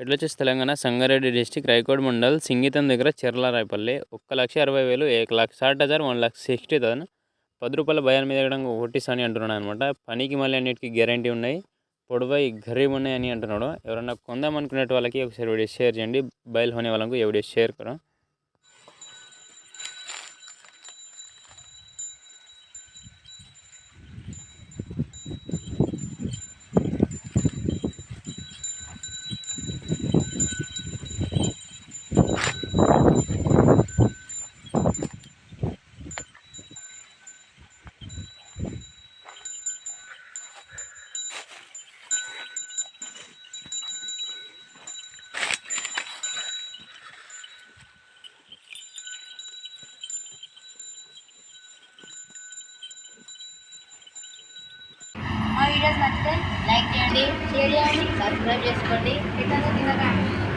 ఎట్లా వచ్చేసి తెలంగాణ సంగారెడ్డి డిస్టిక్ రాయకోడ్ మండల్ సింగితం దగ్గర చెర్ల రాయపల్లి. ఒక్క లక్ష అరవై వేలు ఏక లక్ష సాట్ హజార్ వన్ లక్ష సిక్స్టీ థౌసండ్. పది రూపాయల భయాల మీద ఎక్కడం అని అంటున్నాడు అనమాట పనికి మళ్ళీ అన్నిటికీ గ్యారంటీ ఉన్నాయి. పొడవై గరీబ్ ఉన్నాయని అంటున్నాడు. ఎవరన్నా కొందామనుకునే వాళ్ళకి ఒకసారి వీడియో షేర్ చేయండి. బయలు హోనే వాళ్ళకు ఎవడియో షేర్ కూడా నచ్చితే లైక్ చేయండి షేర్ చేయండి సబ్స్క్రైబ్ చేసుకోండి. ఇతను తినకండి